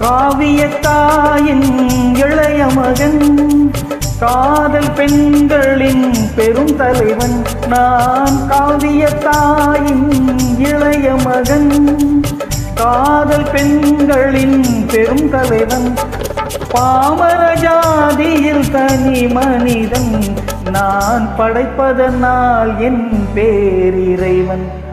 காவியத்தாயின் இளைய மகன் காதல் பெண்களின் பெரும் தலைவன். நான் காவியத்தாயின் இளைய மகன் காதல் பெண்களின் பெரும் தலைவன். பாமர ஜாதியில் தனி மனிதன் நான் படைப்பதனால் என் பேரிறைவன்.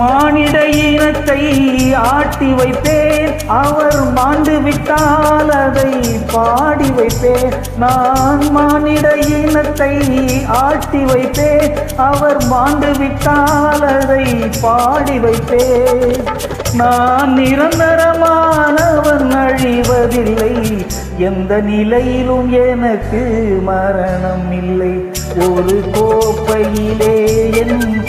மானிட இனத்தை ஆட்டி வைப்பேன். அவர் மாண்டு விட்டால் அதை பாடி வைப்பேன். நான் மானிட இனத்தை ஆட்டி வைப்பேன். அவர் மாண்டு விட்டால் அதை பாடி வைப்பேன். நான் நிரந்தரமானவன் அழிவதில்லை. எந்த நிலையிலும் எனக்கு மரணம் இல்லை. ஒரு கோப்பையிலே என்